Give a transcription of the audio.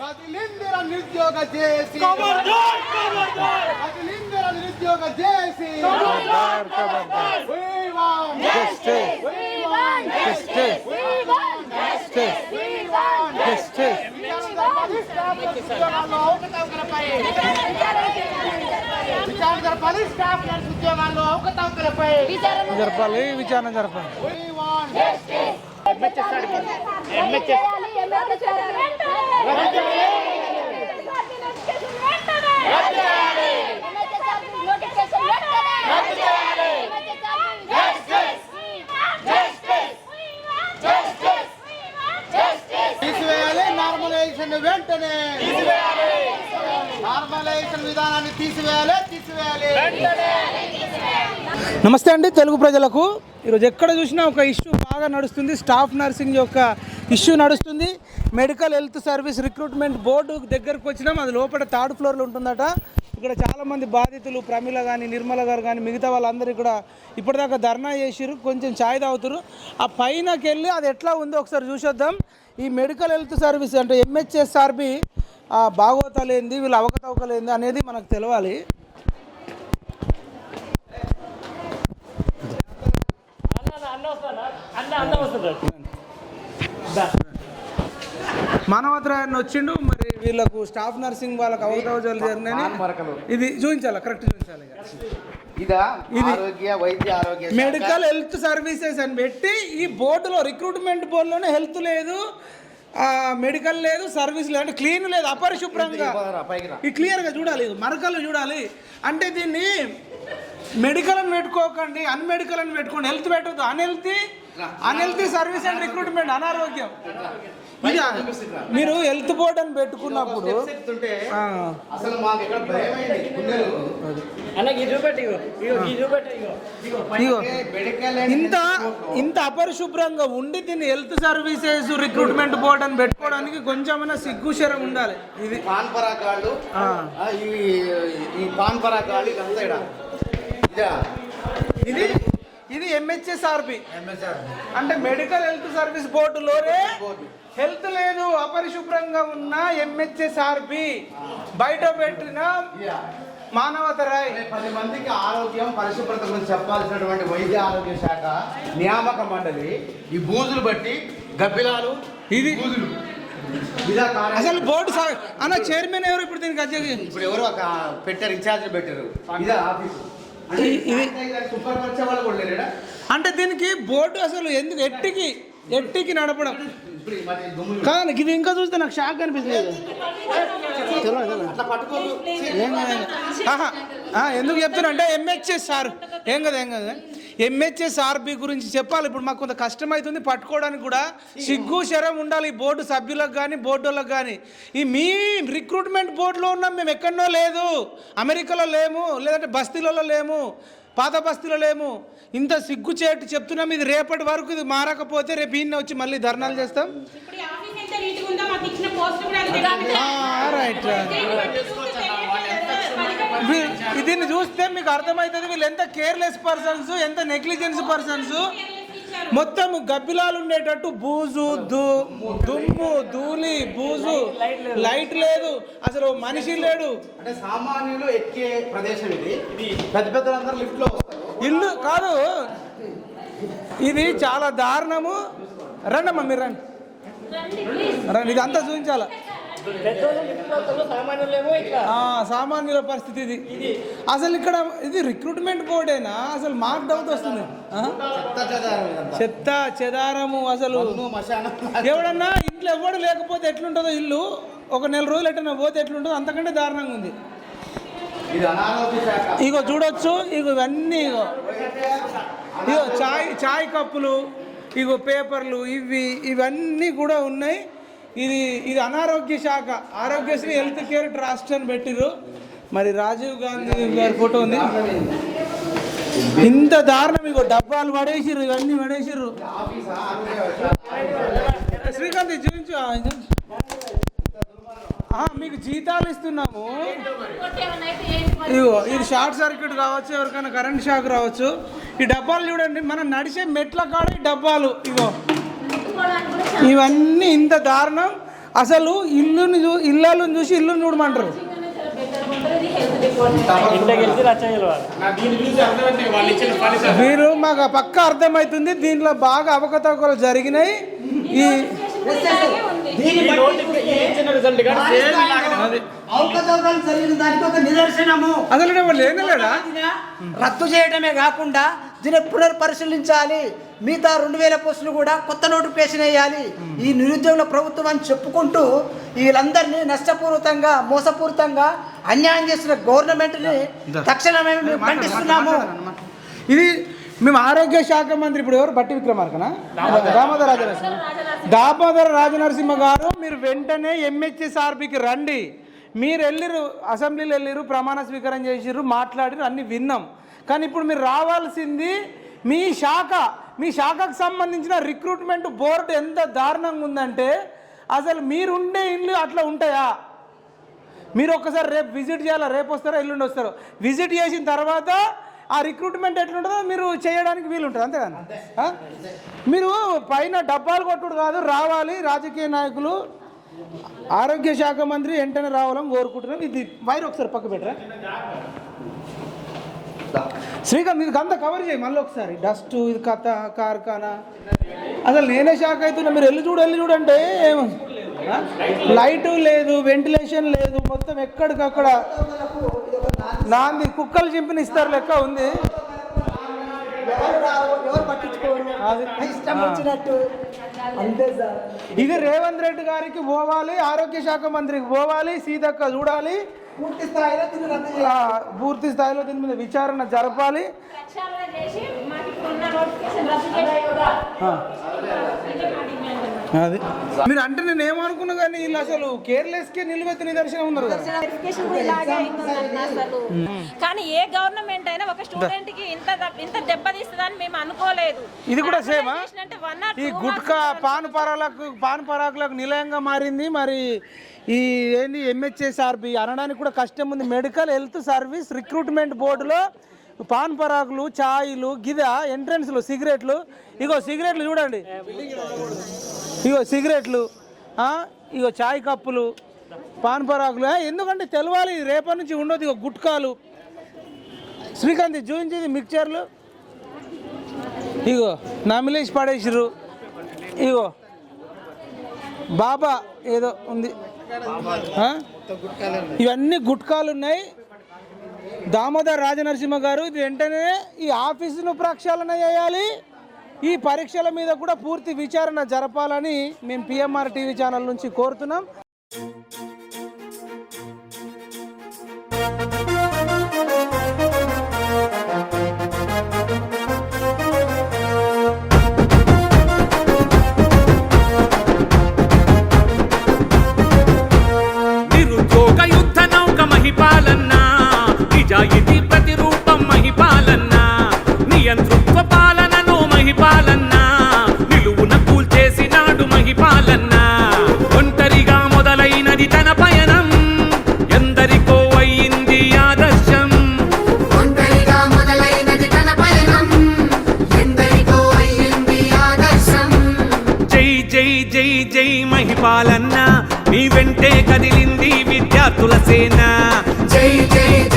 కదిలిందిర నిరుద్యోగ జేసి కదిలిందిర నిరుద్యోగ జేసి We want Justice. We want Justice. Justice. Justice. ఉద్యోగాల్లో అవకతవకలపై విచారణ జరపాలి స్టాఫ్ నర్స్ ఉద్యోగాల్లో అవకతవకలపై జరపాలి విచారణ జరపాలి We want తీసివేయాలి వెంటనే. నార్మలైజేషన్ విధానాన్ని తీసివేయాలి తీసివేయాలి. నమస్తే అండి తెలుగు ప్రజలకు. ఈరోజు ఎక్కడ చూసినా ఒక ఇష్యూ బాగా నడుస్తుంది. స్టాఫ్ నర్సింగ్ యొక్క ఇష్యూ నడుస్తుంది. Medical health service recruitment board దగ్గరకు వచ్చినాం. అది లోపల థర్డ్ ఫ్లోర్లో ఉంటుందట. ఇక్కడ చాలామంది బాధితులు ప్రమిళ కానీ నిర్మల గారు కానీ మిగతా వాళ్ళందరూ ఇక్కడ ఇప్పటిదాకా ధర్నా చేసిరు కొంచెం ఛాయ్ తాగుతారు ఆ పైనకి వెళ్ళి అది ఎట్లా ఉందో ఒకసారి చూసేద్దాం. ఈ మెడికల్ హెల్త్ సర్వీస్ అంటే ఎంహెచ్ఎస్ఆర్బి బాగోతాలేంది వీళ్ళు అవకతవకలేంది అనేది మనకు తెలవాలి. మానవత్రాయన్ని వచ్చిండు మరి వీళ్ళకు స్టాఫ్ నర్సింగ్ వాళ్ళకి అవకతవకలు జరిగినాయని ఇది చూపించాలి కరెక్ట్ చూపించాలి ఇక. ఇదా ఆరోగ్య వైద్య ఆరోగ్య మెడికల్ హెల్త్ సర్వీసెస్ అని పెట్టి ఈ బోర్డులో రిక్రూట్మెంట్ బోర్డులోనే హెల్త్ లేదు మెడికల్ లేదు సర్వీస్ లేదు అంటే క్లీన్ లేదు అపరిశుభ్రంగా. ఈ క్లియర్గా చూడాలి ఇది మరకలు చూడాలి అంటే దీన్ని మెడికల్ అని పెట్టుకోకండి అన్మెడికల్ అని పెట్టుకోండి హెల్త్ పెట్టద్దు unhealthy unhealthy service and recruitment అనారోగ్యం. మీరు హెల్త్ బోర్డ్ అని పెట్టుకున్నప్పుడు ఇంత ఇంత అపరిశుభ్రంగా ఉండి దీన్ని హెల్త్ సర్వీసెస్ రిక్రూట్మెంట్ బోర్డ్ అని పెట్టుకోవడానికి కొంచెమైనా సిగ్గుశరం ఉండాలి. ఇది పాన్. ఆ, ఈ ఈ పాన్ ఇదంతా ఇక్కడ. ఇదా ఇది ఎంహెచ్ఎస్ఆర్పి అంటే మెడికల్ హెల్త్ సర్వీస్ బోర్డులోనే హెల్త్ లేదు అపరిశుభ్రంగా ఉన్న ఎంహెచ్ఎస్ఆర్పి బయట పెట్టిన మానవత రాయ్ పది మందికి ఆరోగ్యం పరిశుభ్రత గురించి చెప్పాల్సినటువంటి వైద్య ఆరోగ్య శాఖ నియామక మండలి ఈ బూజులు బట్టి గబ్బిలాలు ఇది బూజులు. అసలు బోర్డు అన్న చైర్మన్ ఎవరు ఇప్పుడు దీనికి అధ్యక్ష ఇప్పుడు ఎవరు ఒక పెట్టారు ఇన్ఛార్జ్ పెట్టారు. ఇదా ఆఫీస్. ఇది- అంటే దీనికి బోర్డు అసలు ఎందుకు ఎట్టికి ఎట్టికి నడపడం? కానీ ఇది ఇంకా చూస్తే నాకు షాక్ అనిపిస్తుంది ఏం కాదు, ఎందుకు చెప్తున్నా అంటే ఎంహెచ్ఎస్ సార్. ఏం కదా ఏం కదా. ఎంహెచ్ఎస్ ఆర్బి గురించి చెప్పాలి. ఇప్పుడు మాకు కొంత కష్టం అవుతుంది పట్టుకోవడానికి కూడా సిగ్గు శరం ఉండాలి. ఈ బోర్డు సభ్యులకు కానీ బోర్డు వాళ్ళకి కానీ ఈ మీ రిక్రూట్మెంట్ బోర్డులో ఉన్నాం. మేము ఎక్కడనో లేదు. అమెరికాలో లేము. లేదంటే బస్తీలలో లేము. పాత బస్తీలో లేము. ఇంత సిగ్గు చేటు చెప్తున్నాం. ఇది రేపటి వరకు ఇది మారకపోతే రేపు ఈయన వచ్చి మళ్ళీ ధర్నాలు చేస్తాం. రైట్ దీన్ని చూస్తే మీకు అర్థమవుతుంది వీళ్ళు ఎంత కేర్లెస్ పర్సన్స్ ఎంత నెగ్లిజెన్స్ పర్సన్స్. మొత్తం గబ్బిలాలు ఉండేటట్టు బూజు దు దుమ్ము ధూళి బూజు. లైట్ లేదు. అసలు మనిషి లేడు. అంటే సామాన్యులు ఎక్కే ప్రదేశం ఇది. పెద్ద పెద్దలందరూ లిఫ్ట్లో ఇల్లు కాదు. ఇది చాలా దారుణము. రండమ్మా మీరు రండి. రండి ఇదంతా చూపించాల? ఆ, సామాన్యుల పరిస్థితి ఇది. అసలు ఇక్కడ ఇది రిక్రూట్మెంట్ బోర్డేనా అసలు మాకు డౌట్ వస్తుంది? చెత్త చెదారము అసలు. ఎవడన్నా ఇంట్లో ఎవడు లేకపోతే ఎట్లుంటుందో ఇల్లు ఒక నెల రోజులు ఎట్టన్నా పోతే ఎట్లుంటుందో అంతకంటే దారుణంగా ఉంది. ఇది అనారోగ్య శాఖ. ఇగో చూడొచ్చు ఇగో ఇవన్నీ ఇగో. ఇగో చాయ్ చాయ్ కప్పులు ఇగో పేపర్లు ఇవి ఇవన్నీ కూడా ఉన్నాయి. ఇది ఇది అనారోగ్య శాఖ. ఆరోగ్యశ్రీ హెల్త్ కేర్ ట్రస్ట్ అని పెట్టిరు మరి రాజీవ్ గాంధీ గారి ఫోటో ఉంది. ఇంత దారుణం ఇగో డబ్బాలు పడేసిర్రు ఇవన్నీ పడేసిర్రు. శ్రీకాంత్ ఇది చూపించు మీకు జీతాలు ఇస్తున్నాము. ఇగో ఇది షార్ట్ సర్క్యూట్ కావచ్చు ఎవరికైనా కరెంట్ షాక్ రావచ్చు. ఈ డబ్బాలు చూడండి మనం నడిచే మెట్ల కాడ ఈ డబ్బాలు ఇగో. ఇవన్నీ ఇంత దారుణం. అసలు ఇల్లుని చూ ఇల్లాలను చూసి ఇల్లుని చూడమంటారు. మీరు మాకు పక్క అర్థమవుతుంది దీంట్లో బాగా అవకతవకలు జరిగినాయి. ఈ అసలు లేనలేడా రద్దు చేయడమే కాకుండా దీన్ని పునర్పరిశీలించాలి. మిగతా రెండు వేల పోస్టులు కూడా కొత్త నోటిఫికేషన్ వేయాలి. ఈ నిరుద్యోగుల ప్రభుత్వం అని చెప్పుకుంటూ వీళ్ళందరినీ నష్టపూరితంగా మోసపూరితంగా అన్యాయం చేస్తున్న గవర్నమెంట్ని తక్షణమే మేము ఖండిస్తున్నాము. ఇది మేము ఆరోగ్య శాఖ మంత్రి ఇప్పుడు ఎవరు? బట్టి విక్రమార్కనా? దామోదర. రాజనరసింహ. దామోదర రాజనరసింహ. గారు మీరు వెంటనే ఎంహెచ్ఎస్ఆర్బికి రండి. మీరు వెళ్ళిరు అసెంబ్లీలో వెళ్ళిరు ప్రమాణ స్వీకారం చేసిర్రు మాట్లాడిరు అన్ని విన్నాం. కానీ ఇప్పుడు మీరు రావాల్సింది మీ శాఖ మీ శాఖకు సంబంధించిన రిక్రూట్మెంట్ బోర్డు ఎంత దారుణంగా ఉందంటే అసలు మీరుండే ఇల్లు అట్లా ఉంటాయా? మీరు ఒక్కసారి రేపు విజిట్ చేయాలా? రేపు వస్తారో? ఎల్లుండి వస్తారో? విజిట్ చేసిన తర్వాత ఆ రిక్రూట్మెంట్ ఎట్లుంటుందో మీరు చేయడానికి వీలుంటుంది అంతే కదా? మీరు పైన డబ్బాలు కొట్టుడు కాదు రావాలి. రాజకీయ నాయకులు ఆరోగ్య శాఖ మంత్రి వెంటనే రావాలని కోరుకుంటున్నాం ఇది వైర్ ఒకసారి పక్క పెట్టరా? శ్రీకాంత్ ఇది అంతా కవర్ చేయి మళ్ళీ ఒకసారి. డస్ట్ ఇది కథ కార్ఖానా. అసలు నేనే షాక్ అవుతున్నా. మీరు వెళ్ళి చూడు వెళ్ళి చూడంటే లైట్ లేదు వెంటిలేషన్ లేదు మొత్తం ఎక్కడికక్కడ నాంది. కుక్కలు చింపిన ఇస్తారు లెక్క ఉంది. ఇది రేవంత్ రెడ్డి గారికి పోవాలి ఆరోగ్య శాఖ మంత్రికి పోవాలి సీతక్క చూడాలి పూర్తి స్థాయిలో దీన్ని పూర్తి దీని మీద విచారణ జరపాలి. అది మీరు అంటే నేను ఏమనుకున్నా కానీ వీళ్ళు అసలు కేర్లెస్కే నిలువెత్తి నిదర్శనం ఉన్నారు కానీ ఏ గవర్నమెంట్ అయినా ఒక స్టూడెంట్కి ఇంత ఇంత దెబ్బతీస్తుందని మేము అనుకోలేదు. ఇది కూడా సేమా? ఈ గుట్కా పాన్ పరాలకు పాన్ పరాకులకు నిలయంగా మారింది. మరి ఈ ఏంది ఎంహెచ్ఎస్ఆర్బి అనడానికి కూడా కష్టం ఉంది. మెడికల్ హెల్త్ సర్వీస్ రిక్రూట్మెంట్ బోర్డులో పాన్ పరాకులు ఛాయలు గిద ఎంట్రన్స్లు సిగరెట్లు. ఇగో సిగరెట్లు చూడండి. ఇగో సిగరెట్లు ఇగో చాయ్ కప్పులు పాన్ పరాకులు. ఎందుకంటే తెలవాలి రేపటి నుంచి ఉండదు ఇగో గుట్కాలు. శ్రీకాంత్ చూపించింది చూపించేది మిక్చర్లు. ఇగో నమిలేసి పడేసిర్రు. ఇగో బాబా ఏదో ఉంది. ఇవన్నీ గుట్కాలు ఉన్నాయి. దామోదర్ రాజనరసింహ గారు ఇది వెంటనే ఈ ఆఫీసును ప్రక్షాళన చేయాలి. ఈ పరీక్షల మీద కూడా పూర్తి విచారణ జరపాలని మేము పిఎంఆర్ టీవీ ఛానల్ నుంచి కోరుతున్నాం. మహిపాలన్న నీ వెంటే కదిలింది విద్యార్థుల సేన. జై జై జై